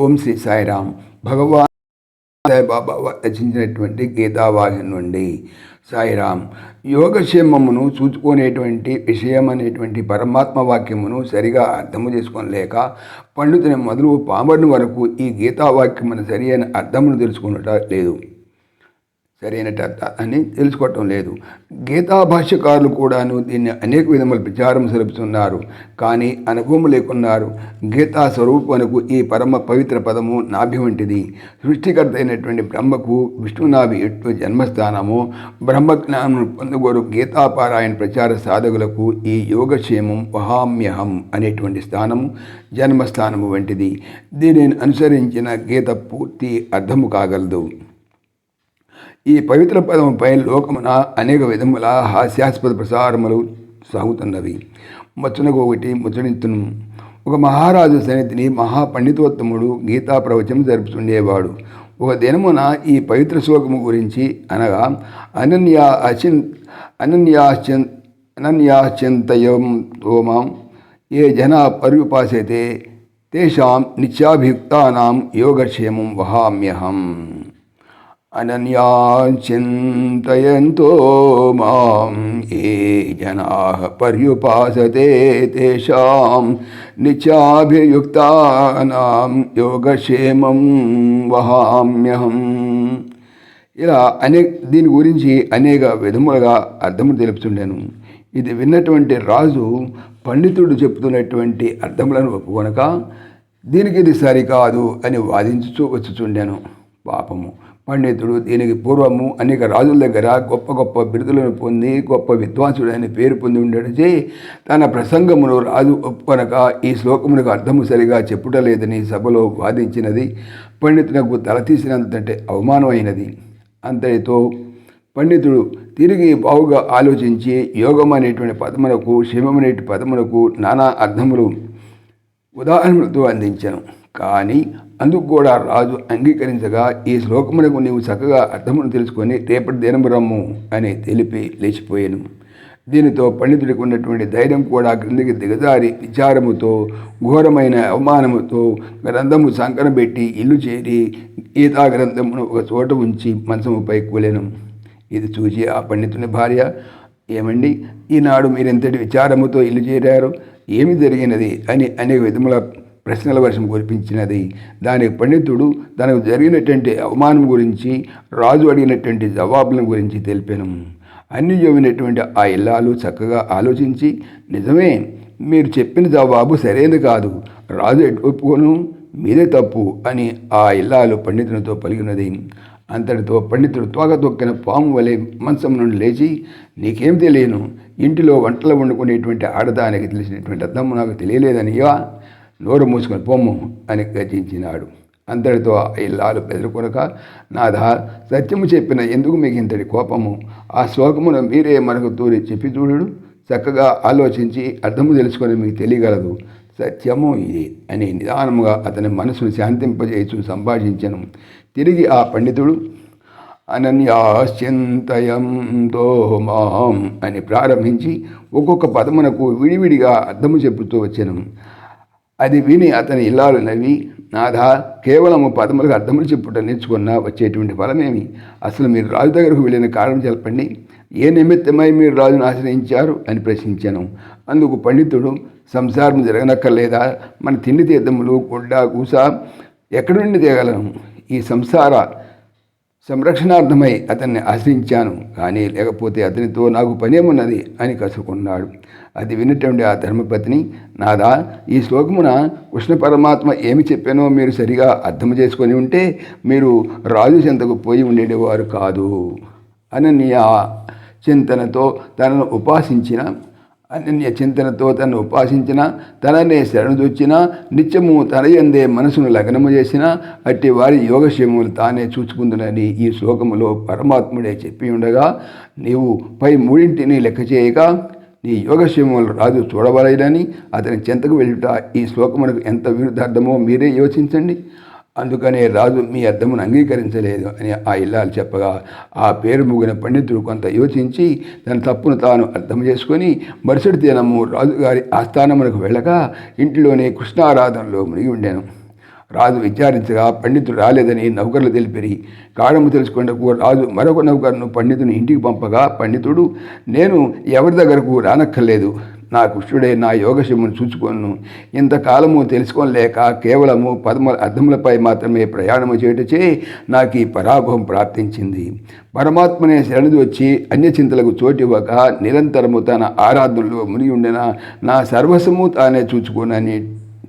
ఓం శ్రీ సాయిరామ్. భగవాన్ బాబా రచించినటువంటి గీతావాహిని నుండి. సాయిరామ్ యోగక్షేమమును చూచుకునేటువంటి విషయం అనేటువంటి పరమాత్మ వాక్యమును సరిగా అర్థము చేసుకోలేక పండితుని మొదలు పాంబడిన వరకు ఈ గీతావాక్యమును సరి అయిన అర్థమును తెలుసుకున్నట లేదు. సరైనట అని తెలుసుకోవటం లేదు. గీతా భాష్యకారులు కూడాను దీన్ని అనేక విధముల ప్రచారం జరుపుతున్నారు కానీ అనుభవం లేకున్నారు. గీతా స్వరూపమునకు ఈ పరమ పవిత్ర పదము నాభి వంటిది. సృష్టికర్త అయినటువంటి బ్రహ్మకు విష్ణునాభి ఎట్టు జన్మస్థానము. బ్రహ్మజ్ఞానం పొందుగోరు గీతాపారాయణ ప్రచార సాధకులకు ఈ యోగక్షేమం వహామ్యహం అనేటువంటి స్థానము జన్మస్థానము వంటిది. దీనిని అనుసరించిన గీత పూర్తి అర్థము కాగలదు. ఈ పవిత్ర పదముపై లోకమున అనేక విధముల హాస్యాస్పద ప్రసారములు సాగుతున్నవి. ముచ్చనకు ఒకటి ముచ్చడించును ఒక మహారాజు సన్నిధిని మహాపండితోత్తముడు గీతా ప్రవచనం జరుపుతుండేవాడు. ఒక దినమున ఈ పవిత్ర శ్లోకము గురించి అనగా అనన్యా అచిన్ అనన్యాశ్చన్ అనన్యాశ్చింతయం తోమాం ఏ జన పర్యుపాసతే తేషాం నిత్యాభియుక్తానాం యోగక్షేమం వహామ్యహం. అనన్యాచింతయంతో మాం ఏ జనా పర్యుపాసతే నిచాభియుక్తానాం నిత్యాభియుక్తానాం యోగక్షేమం వహామ్యహం ఇలా అనేక దీని గురించి అనేక విధములుగా అర్థములు తెలుపుతుండేను. ఇది విన్నటువంటి రాజు పండితుడు చెప్తున్నటువంటి అర్థములను ఒప్పుకొనక దీనికి ఇది సరికాదు అని వాదించుచూ వచ్చుచుండాను పాపము. పండితుడు దీనికి పూర్వము అనేక రాజుల దగ్గర గొప్ప గొప్ప బిరుదులను పొంది గొప్ప విద్వాంసుడు అని పేరు పొంది ఉండడిచి తన ప్రసంగమును రాజు ఒప్పుకొనక ఈ శ్లోకమునకు అర్థము సరిగా చెప్పుటలేదని సభలో వాదించినది. పండితునకు తలతీసినంతటే అవమానమైనది. అంతటితో పండితుడు తిరిగి బావుగా ఆలోచించి యోగం అనేటువంటి పదమునకు శివమనేటి పదమునకు నానా అర్థములు ఉదాహరణలతో అందించాను. కానీ అందుకు కూడా రాజు అంగీకరించగా ఈ శ్లోకమునకు నీవు చక్కగా అర్థమును తెలుసుకొని రేపటి దినమురమ్ము అని తెలిపి లేచిపోయాను. దీనితో పండితుడికి ఉన్నటువంటి ధైర్యం కూడా క్రిందికి దిగజారి విచారముతో ఘోరమైన అవమానముతో గ్రంథము సంకనబెట్టి ఇల్లు చేరి గీతా గ్రంథమును ఒక చోట ఉంచి మంచముపై కూలెను. ఇది చూసి ఆ పండితుని భార్య ఏమండి ఈనాడు మీరెంతటి విచారముతో ఇల్లు చేరారు? ఏమి జరిగినది? అని అనేక విధముల ప్రశ్నల వర్షం కురిపించినది. దానికి పండితుడు తనకు జరిగినటువంటి అవమానం గురించి రాజు అడిగినటువంటి జవాబుల గురించి తెలిపాను. అన్ని చదివినటువంటి ఆ ఇల్లాలు చక్కగా ఆలోచించి నిజమే మీరు చెప్పిన జవాబు సరైనది కాదు. రాజు ఎటు ఒప్పుకోను? మీదే తప్పు అని ఆ ఇల్లాలు పండితునితో పలికినది. అంతటితో పండితుడు తోక తొక్కిన పాము వలె మంచం నుండి లేచి నీకేం తెలియను? ఇంటిలో వంటలు వండుకునేటువంటి ఆడదానికి తెలిసినటువంటి అర్థం నాకు తెలియలేదనియా నోరు మూసుకొని పొమ్ము అని గర్జించినాడు అంతటితో ఇల్లాలు బెదరుకొనక నాథ సత్యము చెప్పిన ఎందుకు మీకు ఇంతటి కోపము? ఆ శ్లోకమును మీరే మనకు తూరి చెప్పి చూడు చక్కగా ఆలోచించి అర్థము తెలుసుకొని మీకు తెలియగలదు. సత్యము ఇది అని నిదానముగా అతని మనసును శాంతింపజేయచు సంభాషించను. తిరిగి ఆ పండితుడు అనన్యాశ్చింతయంతో మాం అని ప్రారంభించి ఒక్కొక్క పదమునకు విడివిడిగా అర్థము చెబుతూ వచ్చాను. అది విని అతని ఇల్లాలు నవ్వి నాథ కేవలము పదములకు అర్థములు చెప్పుట నేర్చుకున్న వచ్చేటువంటి ఫలమేమి? అసలు మీరు రాజు దగ్గరకు వెళ్ళిన కారణం చెప్పండి. ఏ నిమిత్తమై మీరు రాజును ఆశ్రయించారు? అని ప్రశ్నించాను. అందుకు పండితుడు సంసారం జరగనక్కర్లేదా? మన తిండి తీర్థములు గుడ్డ కూస ఎక్కడి నుండి తేగలను ఈ సంసార సంరక్షణార్థమై అతన్ని ఆశ్రయించాను కానీ లేకపోతే అతనితో నాకు పనేమున్నది అని కసుకున్నాడు అది వినటువంటి ఆ ధర్మపత్ని నాదా ఈ శ్లోకమున కృష్ణ పరమాత్మ ఏమి చెప్పానో మీరు సరిగా అర్థం చేసుకొని ఉంటే మీరు రాజు చెంతకు పోయి ఉండేవారు కాదు అనన్య చింతనతో తనను ఉపాసించిన అనన్య చింతనతో తను ఉపాసించిన తననే శరణుదొచ్చిన నిత్యము తనయందే మనసును లగ్నము చేసిన అట్టి వారి యోగక్షేమములు తానే చూచుకుందునని ఈ శ్లోకములో పరమాత్ముడే చెప్పి ఉండగా నీవు పై మూడింటిని లెక్క చేయక నీ యోగక్షేమములు రాజు చూడవలేదని అతని చెంతకు వెళ్ళుట ఈ శ్లోకమునకు ఎంత విరుద్ధార్థమో మీరే యోచించండి. అందుకనే రాజు మీ అర్థమును అంగీకరించలేదు అని ఆ ఇల్లాలు చెప్పగా ఆ పేరు ముగిన పండితుడు కొంత యోచించి తన తప్పును తాను అర్థం చేసుకొని మరుసటి దినము రాజుగారి ఆస్థానమునకు వెళ్ళగా ఇంటిలోనే కృష్ణారాధనలో మునిగి ఉండాను. రాజు విచారించగా పండితుడు రాలేదని నౌకర్లు తెలిపిరి. కారణము తెలుసుకున్నకు రాజు మరొక నౌకర్ను పండితుని ఇంటికి పంపగా పండితుడు నేను ఎవరి దగ్గరకు రానక్కర్లేదు. నా కృష్ణుడే నా యోగశమును చూచుకొను. ఇంతకాలము తెలుసుకోలేక కేవలము పదముల అర్థములపై మాత్రమే ప్రయాణము చేయటచే నాకు ఈ పరాభవం ప్రాప్తించింది. పరమాత్మనే శరణి వచ్చి అన్యచింతలకు చోటివ్వక నిరంతరము తన ఆరాధనలో మునిగి ఉండిన నా సర్వస్వము తానే చూచుకోనని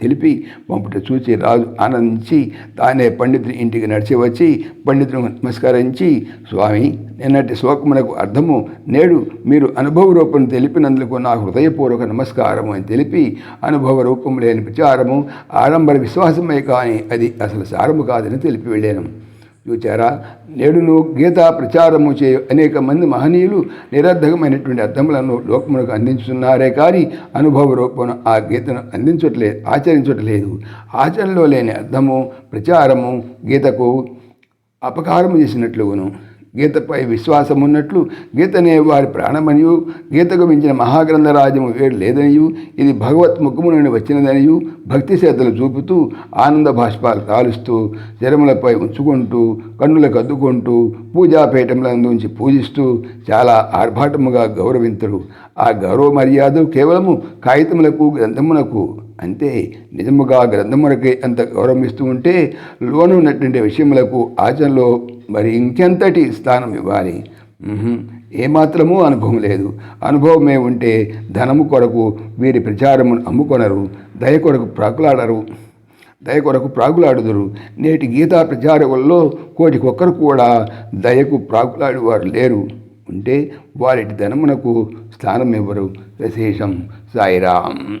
తెలిపి పంపుట చూచి రాజు ఆనందించి తానే పండితుని ఇంటికి నడిచి వచ్చి పండితుని నమస్కరించి స్వామి నిన్నటి శ్లోకమునకు అర్థము. నేడు మీరు అనుభవ రూపం తెలిపినందుకు నా హృదయపూర్వక నమస్కారము అని తెలిపి అనుభవ రూపం లేని ప్రచారము ఆడంబర విశ్వాసమే కానీ అది అసలు సారము కాదని తెలిపి వెళ్ళాను. చూచారా నేడును గీతా ప్రచారము చే అనేక మంది మహనీయులు నిరర్ధకమైనటువంటి అర్థములను లోకమునకు అందించుతున్నారే కానీ అనుభవ రూపం ఆ గీతను అందించట్లేదు ఆచరించట్లేదు. ఆచరణలో లేని అర్థము ప్రచారము గీతకు అపకారము చేసినట్లుగును. గీతపై విశ్వాసం ఉన్నట్లు గీతనే వారి ప్రాణమనియు. గీతకు మించిన మహాగ్రంథరాజ్యము వేడు లేదనియు. ఇది భగవత్ ముఖము నుండి వచ్చినదనియు. భక్తి శ్రద్ధలు చూపుతూ ఆనంద భాష్పాలు కాలుస్తూ జరములపై ఉంచుకుంటూ కన్నులకు అద్దుకుంటూ పూజాపీఠములందు నుంచి పూజిస్తూ చాలా ఆర్భాటముగా గౌరవింతుడు ఆ గౌరవ మర్యాదలు కేవలము కాగితములకు గ్రంథమునకు అంతే నిజముగా గ్రంథములకి అంత గౌరవిస్తూ ఉంటే లోను ఉన్నటువంటి విషయములకు ఆచరణలో మరి ఇంకెంతటి స్థానం ఇవ్వాలి? మ్హూ. ఏమాత్రమూ అనుభవం లేదు. అనుభవమే ఉంటే ధనము కొరకు వీరి ప్రచారమును అమ్ముకొనరు. దయ కొరకు ప్రాకులాడరు. దయ కొరకు ప్రాకులాడుదురు. నేటి గీతా ప్రచారకుల్లో కోటికొక్కరు కూడా దయకు ప్రాకులాడేవారు లేరు. ఉంటే వారి ధనమునకు స్థానం ఇవ్వరు విశేషం సాయిరాం